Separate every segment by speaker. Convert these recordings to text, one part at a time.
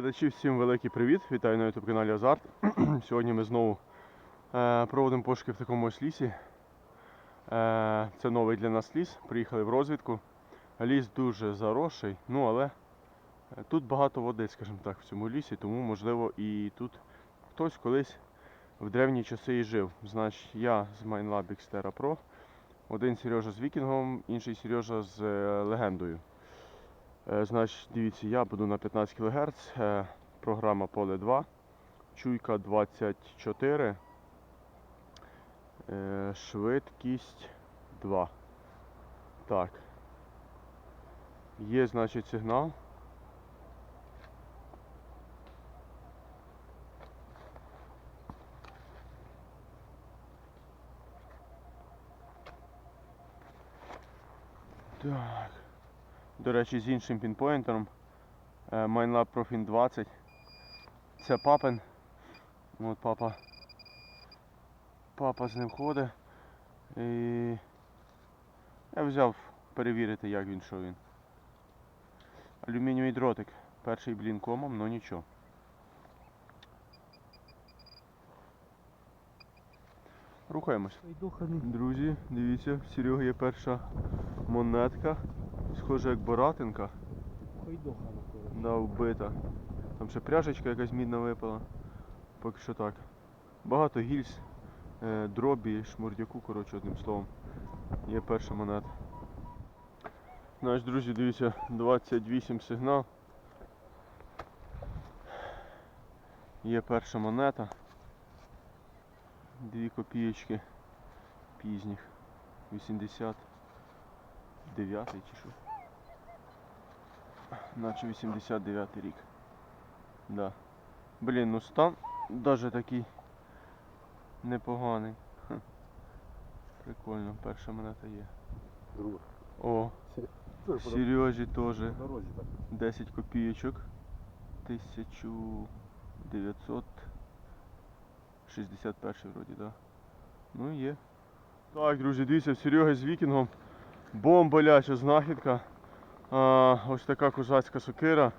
Speaker 1: Глядачі, всім великий привіт! Вітаю на YouTube каналі Азарт. Сьогодні ми знову е, проводимо пошуки в такому ось лісі. Е, це новий для нас ліс. Приїхали в розвідку. Ліс дуже заросший, ну але е, тут багато води, скажімо так, в цьому лісі, тому можливо і тут хтось колись в древні часи і жив. Значить, я з MineLab Xterra Pro, один Сережа з Вікінгом, інший Сережа з легендою. Е, Значить, дивіться, я буду на 15 кГц, е, програма Поле 2, чуйка 24, е, швидкість 2. Так. Є, значить, сигнал. Так. До речі, з іншим пінпоінтером. е, MineLab Profin 20. Це папин. От папа. Папа з ним ходить. І я взяв перевірити, як він, що він. Алюмінієвий дротик. Перший блін комом, ну нічого. Рухаємось. Друзі, дивіться, в Сереги є перша монетка. Схожа як Боратинка.
Speaker 2: Пройдохана, коротше.
Speaker 1: Да, вбита. Там ще пряжечка якась мідна випала. Поки що так. Багато гільз, е, дробі, шмурдяку, коротше, одним словом. Є перша монета. Значить, друзі, дивіться, 28 сигнал. Є перша монета. Дві копієчки пізніх. 89 чи що. Наче 89 рік. Да. Блін, ну стан даже такий непоганий. Хм. Прикольно, перша монета є.
Speaker 3: Друга.
Speaker 1: О, Сережі теж 10 копійочок. 1961 вроді, да. Ну є. Так, друзі, дивіться, в Сереги з вікінгом. Бомболяча знахідка. А, ось така козацька сокира.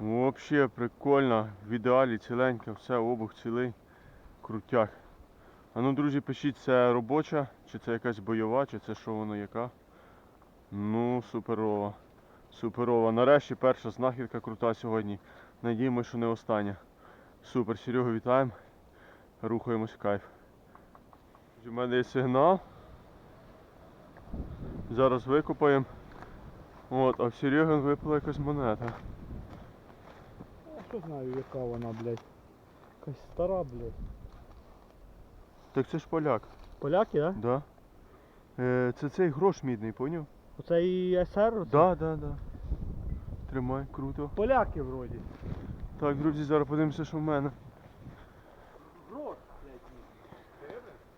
Speaker 1: Взагалі прикольна, в ідеалі ціленька, все, обух цілий, крутяк. А ну, друзі, пишіть, це робоча, чи це якась бойова, чи це що воно яка. Ну, суперова. Суперова. Нарешті перша знахідка крута сьогодні. Надіємося, що не остання. Супер, Серегу вітаємо. Рухаємось в кайф. У мене є сигнал. Зараз викопаємо. От, а в Сереги випала якась монета.
Speaker 2: А що знаю, яка вона, блядь. Якась стара, блядь.
Speaker 1: Так це ж поляк,
Speaker 2: Поляки, да?
Speaker 1: да? Е, це цей грош мідний, поняв?
Speaker 2: Оце і СР? Оце?
Speaker 1: Да, да, да. Тримай, круто.
Speaker 2: Поляки вроді.
Speaker 1: Так, друзі, зараз подивимося, що в мене.
Speaker 2: Грош, блядь.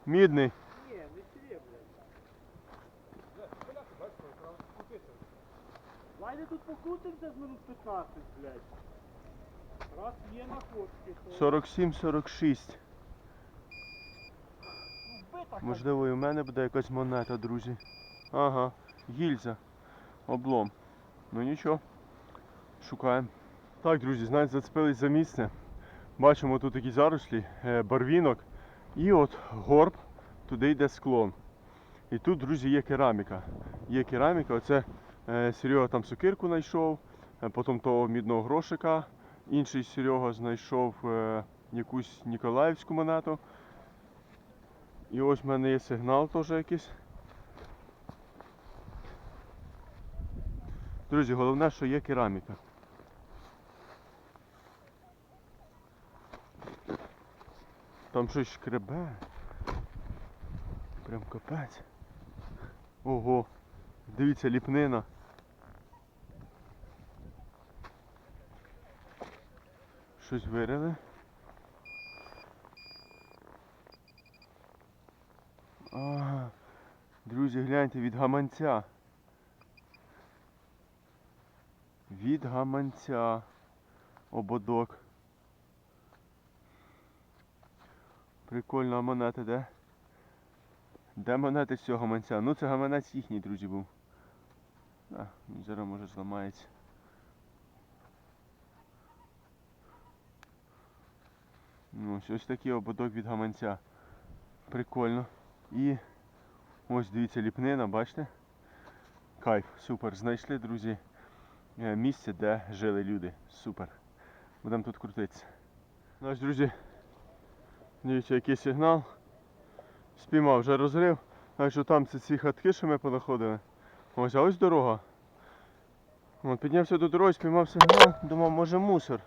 Speaker 1: Мідний.
Speaker 2: Ні, не сіре, блядь. Давайте тут покрутимося з минут 15, блядь. Раз є находки, то...
Speaker 1: 47-46.
Speaker 2: Ну, вбита
Speaker 1: Можливо, і в мене буде якась монета, друзі. Ага, гільза. Облом. Ну нічого. Шукаємо. Так, друзі, знаєте, зацепились за місце. Бачимо тут такі зарослі, е, барвінок. І от горб, туди йде склон. І тут, друзі, є кераміка. Є кераміка, оце Серега там сокирку знайшов, е, потім того мідного грошика. Інший Серега знайшов е, якусь Ніколаївську монету. І ось в мене є сигнал теж якийсь. Друзі, головне, що є кераміка. Там щось шкребе. Прям капець. Ого. Дивіться, ліпнина. Щось вирили. Ага. Друзі, гляньте, від гаманця. Від гаманця. Ободок. Прикольна монета, де? Де монети з цього гаманця? Ну це гаманець їхній, друзі, був. А, зараз може зламається. Ось, ось такий ободок від гаманця. Прикольно. І ось дивіться ліпнина, бачите? Кайф, супер. Знайшли, друзі, е, місце, де жили люди. Супер. Будемо тут крутитися. Ну ось, друзі, дивіться, який сигнал. Спіймав вже розрив. А що там це ці хатки, що ми понаходили. Ось, а ось дорога. Піднявся до дороги, спіймав сигнал, думав, може мусор.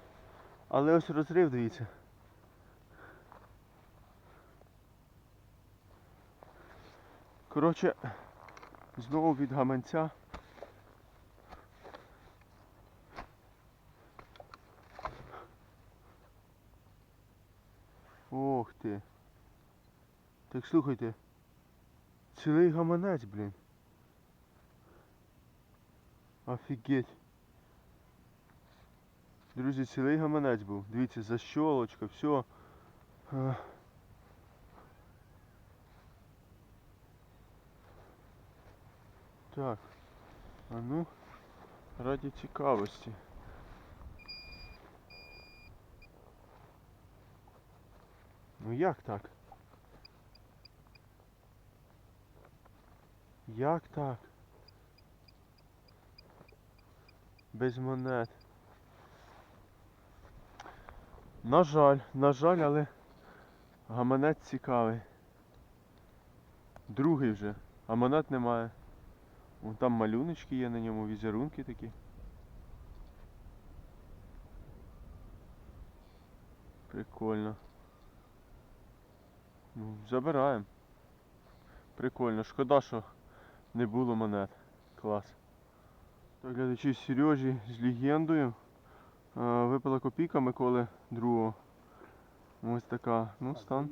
Speaker 1: Але ось розрив, дивіться. Коротше, знову від гаманця. Ох ти. Так слухайте. Цілий гаманець, блін. Офігеть. Друзі, цілий гаманець був. Дивіться, защолочка, все. Так. А ну, раді цікавості. Ну як так? Як так? Без монет. На жаль, на жаль, але гаманець цікавий. Другий вже, а монет немає. Вон там малюночки є на ньому, візерунки такі. Прикольно. Ну, забираємо. Прикольно. Шкода, що не було монет. Клас. Так, глядачі Сережі з легендою. Е, Випала копійка Миколи другого. Ось така. Ну, стан.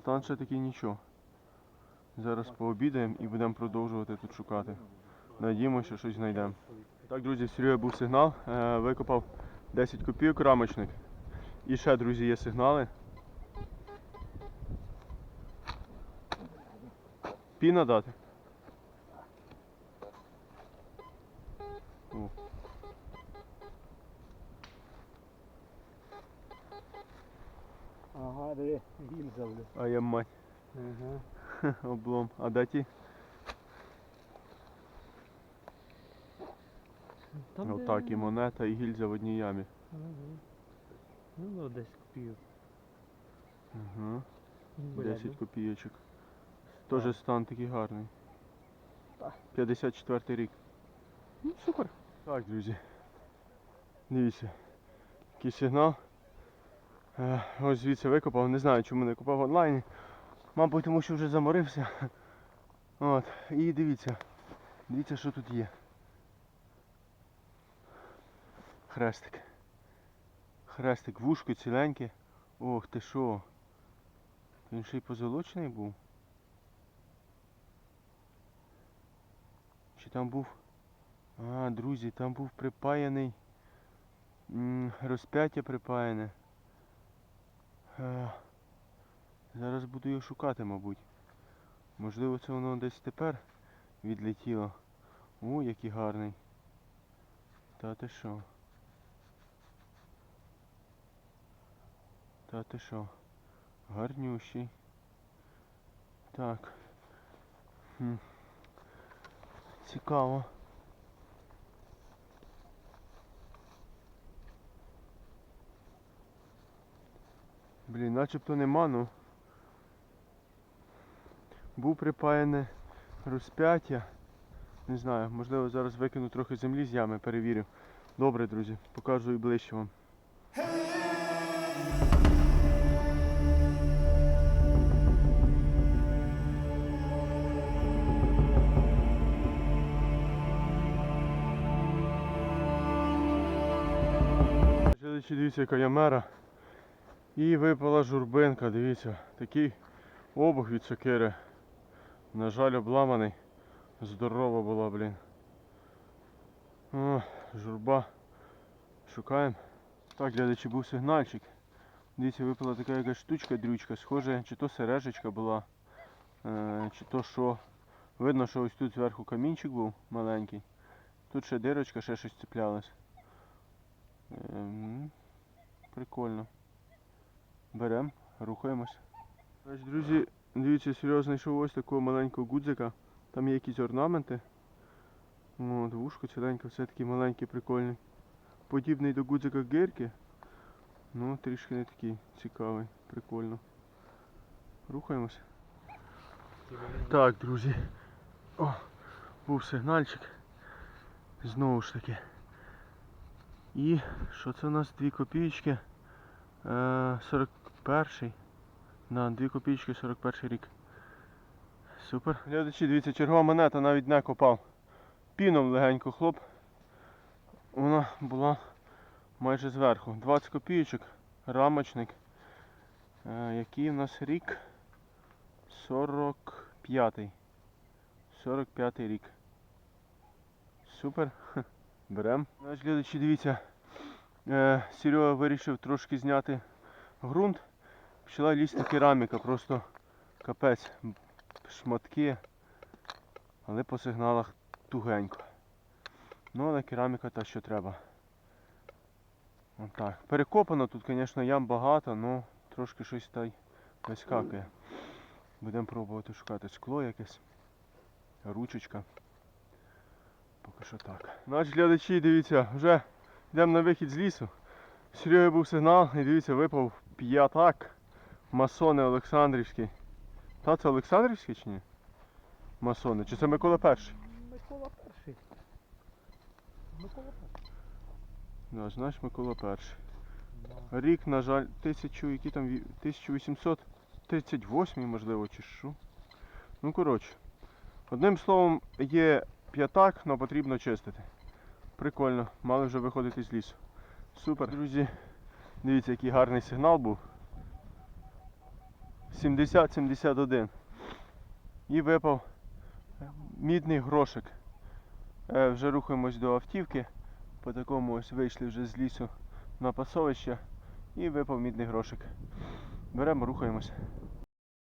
Speaker 1: Стан ще такий нічого. Зараз пообідаємо і будемо продовжувати тут шукати. Надіємося, що щось знайдемо. Так, друзі, в був сигнал. Е, Викопав 10 копійок рамочник. І ще, друзі, є сигнали. Піна дати. О,
Speaker 2: Ага, диви, гільза,
Speaker 1: а я мать.
Speaker 2: Ага.
Speaker 1: Облом. А де ті? Отак і монета, і гільза в одній ямі.
Speaker 2: Ага. Ну, ну, десь копійок.
Speaker 1: Угу.
Speaker 2: Бля,
Speaker 1: 10 копійочок. Теж стан такий гарний.
Speaker 2: Так.
Speaker 1: 54 рік. Ну, супер. Так, друзі. Дивіться. Який сигнал. Е, ось звідси викопав. Не знаю, чому не купав в онлайні. Мабуть, тому що вже заморився. От. І дивіться. Дивіться, що тут є. Хрестик. Хрестик, вушко ціленьке. Ох ти що. Він ще й позолочений був. Чи там був. А, друзі, там був припаяний. Розп'яття припаяне. Зараз буду його шукати, мабуть. Можливо, це воно десь тепер відлетіло. О, який гарний. Та ти що? Та ти що? Гарнющий. Так. Хм. Цікаво. Блін, начебто нема, ну. Був припаяне розп'яття. Не знаю, можливо зараз викину трохи землі з ями, перевірю. Добре, друзі, покажу і ближче вам. Глядачі, дивіться, яка ямера. І випала журбинка, дивіться, такий обух від сокири. На жаль, обламаний. Здорова була, блін. О, журба. Шукаємо. Так, глядачі, був сигнальчик. Дивіться, випала така якась штучка, дрючка. Схоже, чи то сережечка була, е, чи то що. Видно, що ось тут зверху камінчик був маленький. Тут ще дирочка, ще щось цеплялось. Ем, прикольно. Беремо, рухаємось. Друзі, дивіться, серйозно знайшов ось такого маленького гудзика. Там є якісь орнаменти. От, вушко ціленьке, все такий маленький, прикольний. Подібний до гудзика гирки. Ну, трішки не такий цікавий, прикольно. Рухаємось. Так, друзі. О, був сигнальчик. Знову ж таки. І що це у нас? Дві копійки. Е, 41. На, 2 копійки 41 рік. Супер. Глядачі, дивіться, чергова монета навіть не копав. Піном легенько хлоп. Вона була майже зверху. 20 копійочок, рамочник. Е, який у нас рік? 45-й. 45-й рік. Супер. Берем. Глядачі, дивіться. Е, Серега вирішив трошки зняти ґрунт. Почала лізти кераміка, просто капець. Шматки. Але по сигналах тугенько. Ну, але кераміка та що треба. Отак. Перекопано тут, звісно, ям багато, але трошки щось та й вискакує. Будемо пробувати шукати скло якесь. Ручечка. Поки що так. Значить, глядачі, дивіться, вже йдемо на вихід з лісу. Серйозно був сигнал і дивіться, випав п'ятак. Масони Олександрівський. Та це Олександрівський чи ні? Масони. Чи це Микола перший?
Speaker 2: Микола перший. Микола перший.
Speaker 1: Да, значить Микола перший. Рік, на жаль, тисячу, які там 1838, можливо, чи що. Ну, коротше. Одним словом, є п'ятак, але потрібно чистити. Прикольно, мали вже виходити з лісу. Супер, друзі. Дивіться, який гарний сигнал був. 70-71. І випав мідний грошик. Е, Вже рухаємось до автівки. По такому ось вийшли вже з лісу на пасовище і випав мідний грошик. Беремо, рухаємось.